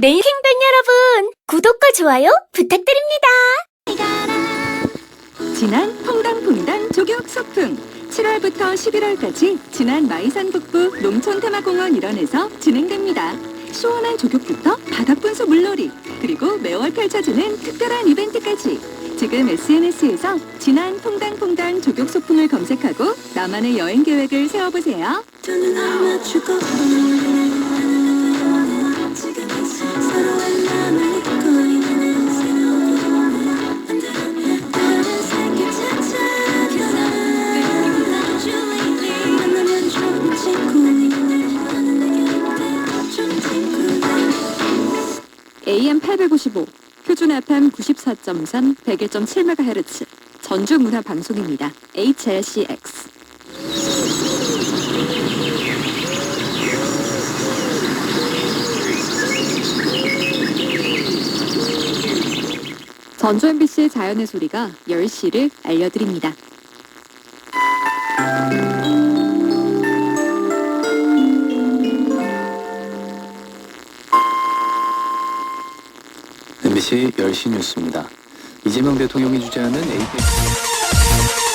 내일 킹뱅 여러분, 구독과 좋아요 부탁드립니다. 지난 퐁당퐁당 조격 소풍 7월부터 11월까지 지난 마이산 북부 농촌 테마공원 일원에서 진행됩니다. 시원한 조격부터 바닥분수 물놀이 그리고 매월 펼쳐지는 특별한 이벤트까지 지금 SNS에서 지난 퐁당퐁당 조격 소풍을 검색하고 나만의 여행 계획을 세워보세요. AM 855 표준 FM 94.3 101.7MHz 전주 문화 방송입니다. HLCX 전주 MBC 자연의 소리가 10시를 알려드립니다. MBC 10시 뉴스입니다. 이재명 대통령이 주재하는 APEC...